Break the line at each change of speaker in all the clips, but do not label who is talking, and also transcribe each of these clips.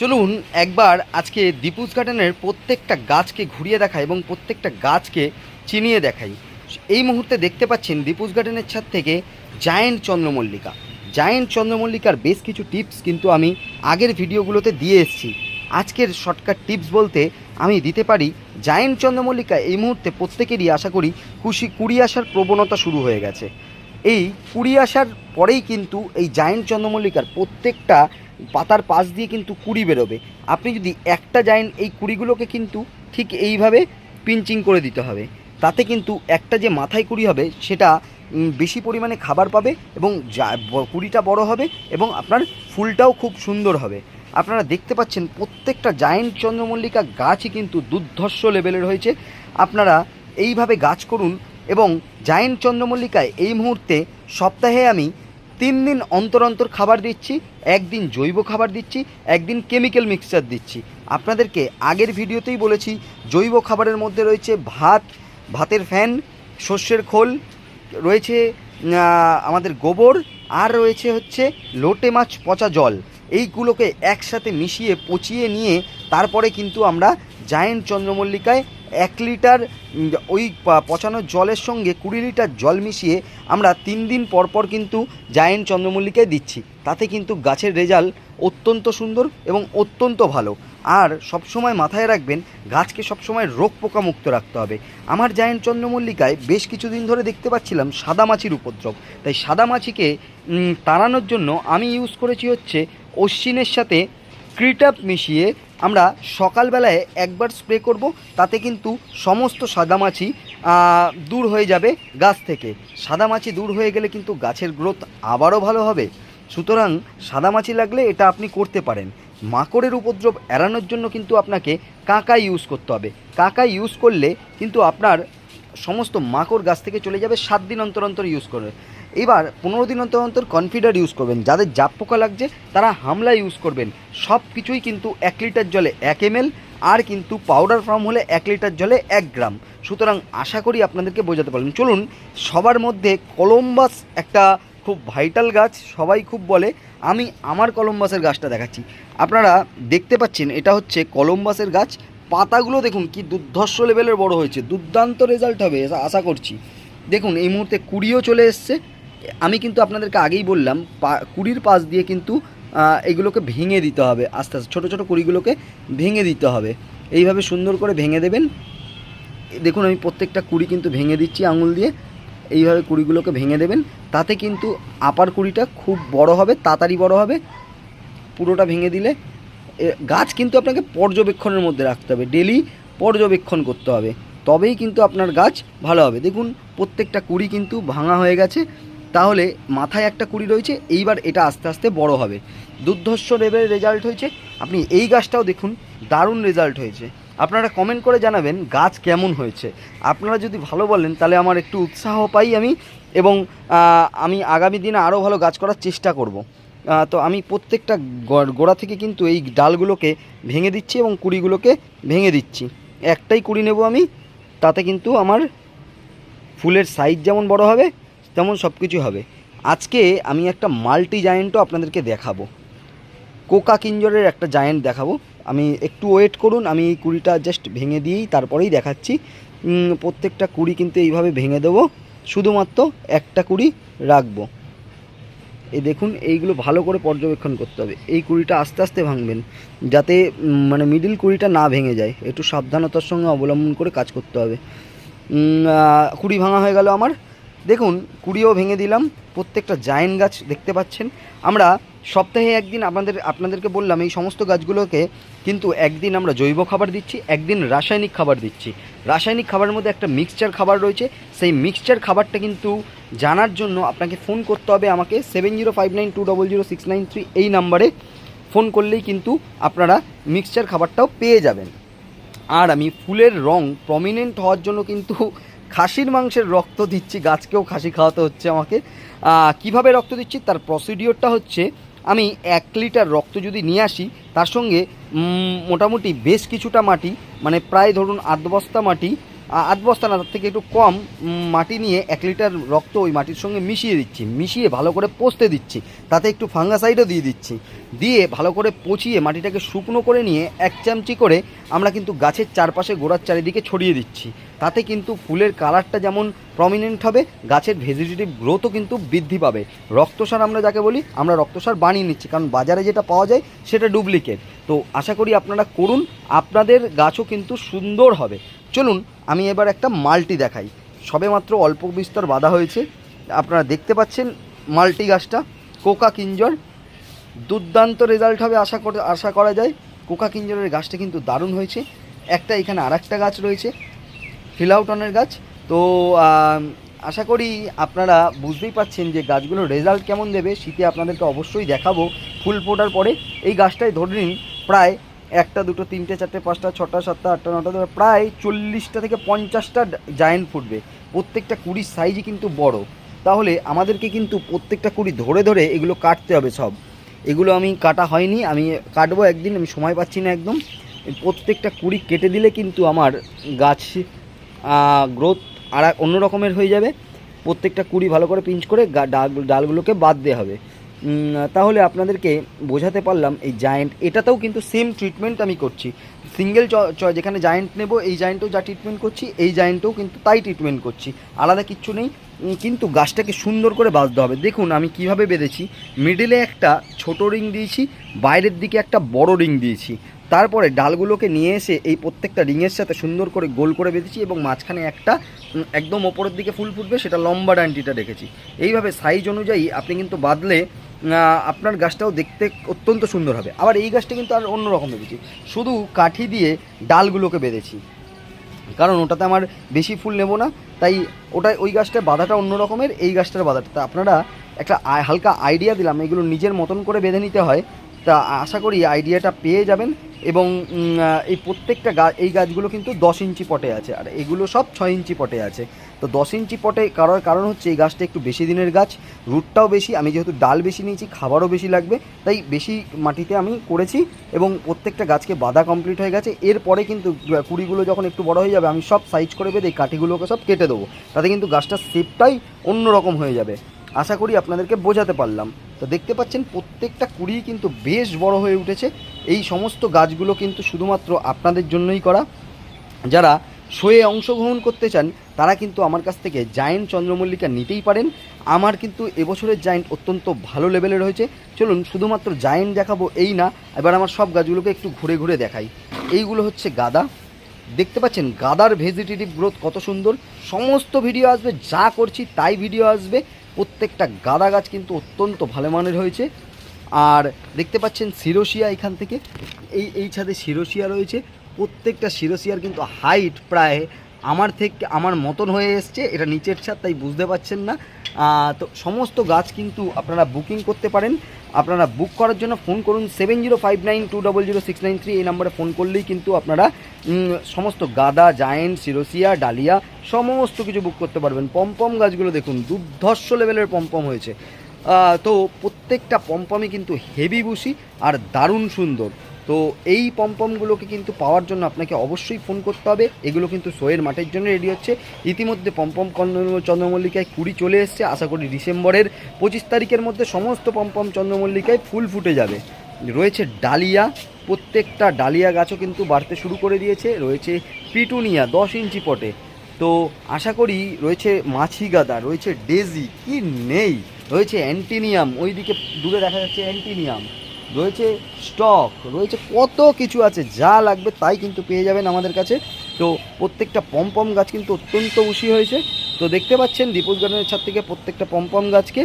চলুন একবার আজকে দীপুস গার্ডেনের প্রত্যেকটা গাছকে ঘুরিয়ে দেখাই এবং প্রত্যেকটা গাছকে চিনিয়ে দেখাই। এই মুহূর্তে দেখতে পাচ্ছেন দীপুস গার্ডেনের ছাদ থেকে জায়েন্ট চন্দ্রমল্লিকা। জায়েন্ট চন্দ্রমল্লিকার বেশ কিছু টিপস কিন্তু আমি আগের ভিডিওগুলোতে দিয়ে এসেছি। আজকের শর্টকাট টিপস বলতে আমি দিতে পারি, জায়েন্ট চন্দ্রমল্লিকা এই মুহূর্তে প্রত্যেকেরই আশা করি খুশি কুড়ি আসার প্রবণতা শুরু হয়ে গেছে। এই কুড়ি আসার পরেই কিন্তু এই জায়েন্ট চন্দ্রমল্লিকার প্রত্যেকটা পাতার পাশ দিয়ে কিন্তু কুড়ি বেরোবে। আপনি যদি একটা জায়েন্ট এই কুড়িগুলোকে কিন্তু ঠিক এইভাবে পিঞ্চিং করে দিতে হবে। তাতে কিন্তু একটা যে মাথায় কুড়ি হবে, সেটা বেশি পরিমাণে খাবার পাবে এবং যা- কুড়িটা বড় হবে এবং আপনার ফুলটাও খুব সুন্দর হবে। আপনারা দেখতে পাচ্ছেন প্রত্যেকটা জায়েন্ট চন্দ্রমল্লিকা গাছই কিন্তু দুর্ধর্ষ লেভেলের হয়েছে। আপনারা এইভাবে গাছ করুন এবং জায়েন্ট চন্দ্রমল্লিকায় এই মুহূর্তে সপ্তাহে আমি তিন দিন অন্তর অন্তর খাবার দিচ্ছি, একদিন জৈব খাবার দিচ্ছি, একদিন কেমিক্যাল মিক্সচার দিচ্ছি। আপনাদেরকে আগের ভিডিওতেই বলেছি, জৈব খাবারের মধ্যে রয়েছে ভাত, ভাতের ফ্যান শস্যের খোল, রয়েছে আমাদের গোবর, আর রয়েছে হচ্ছে লোটে মাছ পচা জল। এইগুলোকে একসাথে মিশিয়ে, পচিয়ে নিয়ে, তারপরে কিন্তু আমরা জায়েন্ট চন্দ্রমল্লিকায় এক লিটার ওই পচানো জলের সঙ্গে কুড়ি লিটার জল মিশিয়ে আমরা তিন দিন পর পর কিন্তু জায়েন্ট চন্দ্রমল্লিকায় দিচ্ছি। তাতে কিন্তু গাছের রেজাল্ট অত্যন্ত সুন্দর এবং অত্যন্ত ভালো। আর সবসময় মাথায় রাখবেন, গাছকে সবসময় রোগ পোকা মুক্ত রাখতে হবে। আমার জায়েন্ট চন্দ্রমল্লিকায় বেশ কিছুদিন ধরে দেখতে পাচ্ছিলাম সাদা মাছির উপদ্রব। তাই সাদা মাছিকে তাড়ানোর জন্য আমি ইউজ করেছি হচ্ছে অশ্বিনের সাথে ক্রিটাপ মিশিয়ে আমরা সকালবেলায় একবার স্প্রে করব, তাতে কিন্তু সমস্ত সাদামাছি দূর হয়ে যাবে গাছ থেকে। সাদামাছি দূর হয়ে গেলে কিন্তু গাছের গ্রোথ আবারও ভালো হবে। সুতরাং সাদামাছি লাগলে এটা আপনি করতে পারেন। মাকড়ের উপদ্রব এড়ানোর জন্য কিন্তু আপনাকে কাঁকা ইউজ করতে হবে। কাঁকা ইউজ করলে কিন্তু আপনার সমস্ত মাকড় গাছ থেকে চলে যাবে সাত দিন অন্তর অন্তর ইউজ করবে এবার পনেরো দিন অন্তর অন্তর কনফিডার ইউজ করবেন। যাদের জাপ পোকা লাগছে, তারা হামলা ইউজ করবেন। সব কিছুই কিন্তু এক লিটার জলে এক এম আর কিন্তু পাউডার ফর্ম হলে এক লিটার জলে এক গ্রাম। সুতরাং আশা করি আপনাদেরকে বোঝাতে পারলাম। চলুন, সবার মধ্যে কলম্বাস একটা খুব ভাইটাল গাছ, সবাই খুব বলে। আমি আমার কলম্বাসের গাছটা দেখাচ্ছি। আপনারা দেখতে পাচ্ছেন, এটা হচ্ছে কলম্বাসের গাছ। পাতাগুলো দেখুন, কি দুর্ধর্ষ লেভেলের বড় হয়েছে। দুর্দান্ত রেজাল্ট হবে, আশা করছি। দেখুন, এই মুহূর্তে কুড়িও চলে এসছে। আমি কিন্তু আপনাদেরকে আগেই বললাম, পা, কুড়ির পাশ দিয়ে কিন্তু এগুলোকে ভেঙে দিতে হবে, আস্তে আস্তে, ছোটো ছোটো কুড়িগুলোকে ভেঙে দিতে হবে। এইভাবে সুন্দর করে ভেঙে দেবেন। দেখুন, আমি প্রত্যেকটা কুড়ি কিন্তু ভেঙে দিচ্ছি আঙুল দিয়ে। এইভাবে কুড়িগুলোকে ভেঙে দেবেন। তাতে কিন্তু আপার কুড়িটা খুব বড় হবে, তাড়াতাড়ি বড় হবে। পুরোটা ভেঙে দিলে গাছ কিন্তু আপনাকে পর্যবেক্ষণের মধ্যে রাখতে হবে, ডেলি পর্যবেক্ষণ করতে হবে। তবেই কিন্তু আপনার গাছ ভালো হবে। দেখুন, প্রত্যেকটা কুড়ি কিন্তু ভাঙা হয়ে গেছে। তাহলে মাথায় একটা কুড়ি রয়েছে, এইবার এটা আস্তে আস্তে বড় হবে। দুর্ধর্ষ লেভেলের রেজাল্ট হয়েছে, আপনি এই গাছটাও দেখুন, দারুণ রেজাল্ট হয়েছে। আপনারা কমেন্ট করে জানাবেন গাছ কেমন হয়েছে। আপনারা যদি ভালো বলেন, তাহলে আমার একটু উৎসাহ পাই আমি, এবং আমি আগামী দিনে আরও ভালো গাছ করার চেষ্টা করব। তো আমি প্রত্যেকটা গোড়া থেকে কিন্তু এই ডালগুলোকে ভেঙে দিচ্ছি এবং কুড়িগুলোকে ভেঙে দিচ্ছি। একটাই কুড়ি নেব আমি, তাতে কিন্তু আমার ফুলের সাইজ যেমন বড় হবে তেমন সব কিছু হবে। আজকে আমি একটা মাল্টি জায়েন্টও আপনাদেরকে দেখাবো। কোকা কিঞ্জরের একটা জায়েন্ট দেখাবো। আমি একটু ওয়েট করুন, আমি কুড়িটা জাস্ট ভেঙে দিয়েই তারপরেই দেখাচ্ছি। প্রত্যেকটা কুড়ি কিন্তু এইভাবে ভেঙে দেবো। শুধুমাত্র একটা কুড়ি রাখব। এই দেখুন, এইগুলো ভালো করে পর্যবেক্ষণ করতে হবে। এই কুড়িটা আস্তে আস্তে ভাঙবেন, যাতে মানে মিডিল কুড়িটা না ভেঙে যায়। একটু সাবধানতার সঙ্গে অবলম্বন করে কাজ করতে হবে। কুড়ি ভাঙা হয়ে গেল আমার। দেখুন, কুড়িও ভেঙে দিলাম, প্রত্যেকটা জায়েন্ট গাছ দেখতে পাচ্ছেন। আমরা সপ্তাহে একদিন আপনাদের, আপনাদেরকে বললাম, এই সমস্ত গাছগুলোকে কিন্তু একদিন আমরা জৈব খাবার দিচ্ছি, একদিন রাসায়নিক খাবার দিচ্ছি। রাসায়নিক খাবারের মধ্যে একটা মিক্সচার খাবার রয়েছে, সেই মিক্সচার খাবারটা কিন্তু জানার জন্য আপনাকে ফোন করতে হবে আমাকে seven zero five nine two double zero six nine three এই নাম্বারে। ফোন করলেই কিন্তু আপনারা মিক্সচার খাবারটাও পেয়ে যাবেন। আর আমি ফুলের রং প্রমিনেন্ট হওয়ার জন্য কিন্তু খাসির মাংসের রক্ত দিচ্ছি, গাছকেও খাসি খাওয়াতে হচ্ছে আমাকে। কীভাবে রক্ত দিচ্ছি? তার প্রসিডিওরটা হচ্ছে, আমি এক লিটার রক্ত যদি নিয়ে আসি, তার সঙ্গে মোটামুটি বেশ কিছুটা মাটি মানে প্রায় ধরুন আধ বস্তা মাটি আধ বস্তা না, তার থেকে একটু কম মাটি নিয়ে এক লিটার রক্ত ওই মাটির সঙ্গে মিশিয়ে দিচ্ছি। মিশিয়ে ভালো করে পোস্তে দিচ্ছি। তাতে একটু ফাঙ্গাসাইডও দিয়ে দিচ্ছি। দিয়ে ভালো করে পচিয়ে মাটিটাকে শুকনো করে নিয়ে এক চামচি করে আমরা কিন্তু গাছের চারপাশে গোড়ার চারিদিকে ছড়িয়ে দিচ্ছি। তাতে কিন্তু ফুলের কালারটা যেমন প্রমিনেন্ট হবে, গাছের ভেজিটেটিভ গ্রোথও কিন্তু বৃদ্ধি পাবে। রক্তসার আমরা যাকে বলি, আমরা রক্তসার বানিয়ে নিচ্ছি, কারণ বাজারে যেটা পাওয়া যায় সেটা ডুপ্লিকেট তো আশা করি আপনারা করুন, আপনাদের গাছও কিন্তু সুন্দর হবে। চলুন, আমি এবার একটা মাল্টি দেখাই। সবেমাত্র অল্প বিস্তর বাঁধা হয়েছে। আপনারা দেখতে পাচ্ছেন মাল্টি গাছটা, কোকা কিঞ্জর। দুর্দান্ত রেজাল্ট হবে আশা আশা করা যায়। কোকা কিঞ্জরের গাছটা কিন্তু দারুণ হয়েছে। একটা এখানে আর গাছ রয়েছে। ফিলাউটনের গাছ। তো আশা করি আপনারা বুঝতেই পাচ্ছেন যে গাছগুলোর রেজাল্ট কেমন দেবে। শীতে আপনাদেরকে অবশ্যই দেখাবো। ফুল ফোটার পরে এই গাছটাই ধরে নিন, প্রায় একটা, দুটো, তিনটে, চারটে, পাঁচটা, ছটা, সাতটা, আটটা, নটা প্রায় চল্লিশটা থেকে পঞ্চাশটা জায়েন্ট ফুটবে। প্রত্যেকটা কুড়ির সাইজই কিন্তু বড়। তাহলে আমাদেরকে কিন্তু প্রত্যেকটা কুড়ি ধরে ধরে এগুলো কাটতে হবে সব। এগুলো আমি কাটা হয়নি, আমি কাটবো একদিন, আমি সময় পাচ্ছি না একদম। প্রত্যেকটা কুড়ি কেটে দিলে কিন্তু আমার গাছ গ্রোথ আর অন্য রকমের হয়ে যাবে। প্রত্যেকটা কুড়ি ভালো করে পিঞ্চ করে ডাল ডালগুলোকে বাদ দেওয়া হবে। তাহলে আপনাদেরকে বোঝাতে পারলাম এই জায়েন্ট এটাতেও কিন্তু সেম ট্রিটমেন্ট আমি করছি। সিঙ্গেল চ যেখানে জায়েন্ট নেব, এই জায়েন্টেও যা ট্রিটমেন্ট করছি, এই জায়েন্টেও কিন্তু তাই ট্রিটমেন্ট করছি। আলাদা কিচ্ছু নেই। কিন্তু গাছটাকে সুন্দর করে বাঁধতে হবে। দেখুন, আমি কীভাবে বেঁধেছি। মিডিলে একটা ছোট রিং দিয়েছি, বাইরের দিকে একটা বড় রিং দিয়েছি। তারপরে ডালগুলোকে নিয়ে এসে এই প্রত্যেকটা রিংয়ের সাথে সুন্দর করে গোল করে বেঁধেছি এবং মাঝখানে একটা একদম ওপরের দিকে ফুল ফুটবে সেটা লম্বা ডান্টিটা রেখেছি। এইভাবে সাইজ অনুযায়ী আপনি কিন্তু আহ, আপনার গাছটাও দেখতে অত্যন্ত সুন্দর হবে। আবার এই গাছটা কিন্তু আর অন্য রকম বেঁধেছি শুধু কাঠি দিয়ে ডালগুলোকে বেঁধেছি। কারণ ওটাতে আমার বেশি ফুল নেব না তাই ওটা ওই গাছটার বাধাটা অন্য রকমের এই গাছটার বাধাটা। তা আপনারা একটা হালকা আইডিয়া দিলাম এগুলো নিজের মতন করে বেঁধে নিতে হয়। তা আশা করি আইডিয়াটা পেয়ে যাবেন এবং এই প্রত্যেকটা গাছ এই গাছগুলো কিন্তু দশ ইঞ্চি পটে আছে আর এগুলো সব ছয় ইঞ্চি পটে আছে। তো দশ ইঞ্চি পটে কারোর কারণ হচ্ছে এই গাছটা একটু বেশি দিনের গাছ, রুটটাও বেশি, আমি যেহেতু ডাল বেশি নিয়েছি, খাবারও বেশি লাগবে, তাই বেশি মাটিতে আমি করেছি এবং প্রত্যেকটা গাছকে বাঁধা কমপ্লিট হয়ে গেছে। এরপরে কিন্তু কুড়িগুলো যখন একটু বড় হয়ে যাবে, আমি সব সাইজ করে বেঁধে এই কাঠিগুলোকে সব কেটে দেবো। তাতে কিন্তু গাছটার শেপটাই অন্যরকম হয়ে যাবে। আশা করি আপনাদেরকে বোঝাতে পারলাম। তো দেখতে পাচ্ছেন, প্রত্যেকটা কুড়ি কিন্তু বেশ বড় হয়ে উঠেছে। এই সমস্ত গাছগুলো কিন্তু শুধুমাত্র আপনাদের জন্যই করা। যারা শোয়ে অংশগ্রহণ করতে চান, তারা কিন্তু আমার কাছ থেকে জায়েন্ট চন্দ্রমল্লিকা নিতেই পারেন। আমার কিন্তু এবছরের জায়েন্ট অত্যন্ত ভালো লেভেলের হয়েছে। চলুন, শুধুমাত্র জায়েন্ট দেখাবো এই না, এবার আমার সব গাছগুলোকে একটু ঘুরে ঘুরে দেখাই। এইগুলো হচ্ছে গাদা। দেখতে পাচ্ছেন, গাদার ভেজিটেটিভ গ্রোথ কত সুন্দর। সমস্ত ভিডিও আসবে, যা করছি তাই ভিডিও আসবে। প্রত্যেকটা গাদা গাছ কিন্তু অত্যন্ত ভালো মানের হয়েছে। আর দেখতে পাচ্ছেন শিরোশিয়া এখান থেকে। এই এই ছাদে শিরোশিয়া রয়েছে। প্রত্যেকটা শিরোশিয়ার কিন্তু হাইট প্রায় আমার থেকে, আমার মতন হয়ে এসছে, এটা নিচের ছাদ, তাই বুঝতে পারছেন না। তো সমস্ত গাছ কিন্তু আপনারা বুকিং করতে পারেন। আপনারা বুক করার জন্য ফোন করুন seven zero five nine two double zero six nine three এই নাম্বারে ফোন করলেই কিন্তু আপনারা সমস্ত গাদা, জায়েন্ট, সিরোসিয়া, ডালিয়া, সমস্ত কিছু বুক করতে পারবেন। পমপম গাছগুলো দেখুন, দুর্ধর্ষ লেভেলের পমপম হয়েছে। তো প্রত্যেকটা পমপমই কিন্তু হেভি বুসি আর দারুণ সুন্দর। তো এই পমপমগুলোকে কিন্তু পাওয়ার জন্য আপনাকে অবশ্যই ফোন করতে হবে। এগুলো কিন্তু শোয়ের মাঠের জন্য রেডি হচ্ছে। ইতিমধ্যে পমপম চন্দ্রমল্লিকায় কুড়ি চলে এসছে। আশা করি ডিসেম্বরের পঁচিশ তারিখের মধ্যে সমস্ত পমপম চন্দ্রমল্লিকায় ফুল ফুটে যাবে। রয়েছে ডালিয়া। প্রত্যেকটা ডালিয়া গাছও কিন্তু বাড়তে শুরু করে দিয়েছে। রয়েছে পিটুনিয়া দশ ইঞ্চি পটে। তো আশা করি রয়েছে মাছি গাদা, রয়েছে ডেজি, কি নেই? রয়েছে অ্যান্টিনিয়াম। ওইদিকে দূরে দেখা যাচ্ছে অ্যান্টিনিয়াম। রয়েছে স্টক, রয়েছে কত কিছু আছে, যা লাগবে তাই কিন্তু পেয়ে যাবেন আমাদের কাছে। তো প্রত্যেকটা পমপম গাছ কিন্তু অত্যন্ত উশি হয়েছে। তো দেখতে পাচ্ছেন, দীপক গার্ডেনের ছাদ থেকে প্রত্যেকটা পমপম গাছকে।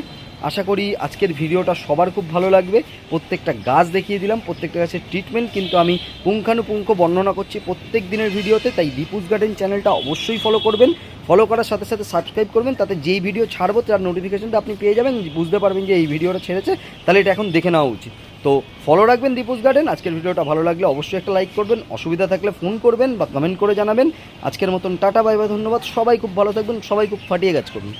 আশা করি আজকের ভিডিওটা সবার খুব ভালো লাগবে। প্রত্যেকটা গাছ দেখিয়ে দিলাম, প্রত্যেকটা গাছের ট্রিটমেন্ট কিন্তু আমি পুঙ্খানুপুঙ্খ বর্ণনা করছি প্রত্যেক দিনের ভিডিওতে। তাই দীপুস গার্ডেন চ্যানেলটা অবশ্যই ফলো করবেন। ফলো করার সাথে সাথে সাবস্ক্রাইব করবেন, তাতে যেই ভিডিও ছাড়বো, তার নোটিফিকেশনটা আপনি পেয়ে যাবেন। বুঝতে পারবেন যে এই ভিডিওটা ছেড়েছে, তাহলে এটা এখন দেখে নেওয়া উচিত। তো ফলো রাখবেন দীপুস গার্ডেন আজকের ভিডিওটা ভালো লাগলে অবশ্যই একটা লাইক করবেন। অসুবিধা থাকলে ফোন করবেন বা কমেন্ট করে জানাবেন। আজকের মতন টাটা বাই বাই ধন্যবাদ। সবাই খুব ভালো থাকবেন, সবাই খুব ফাটিয়ে গাছ করুন।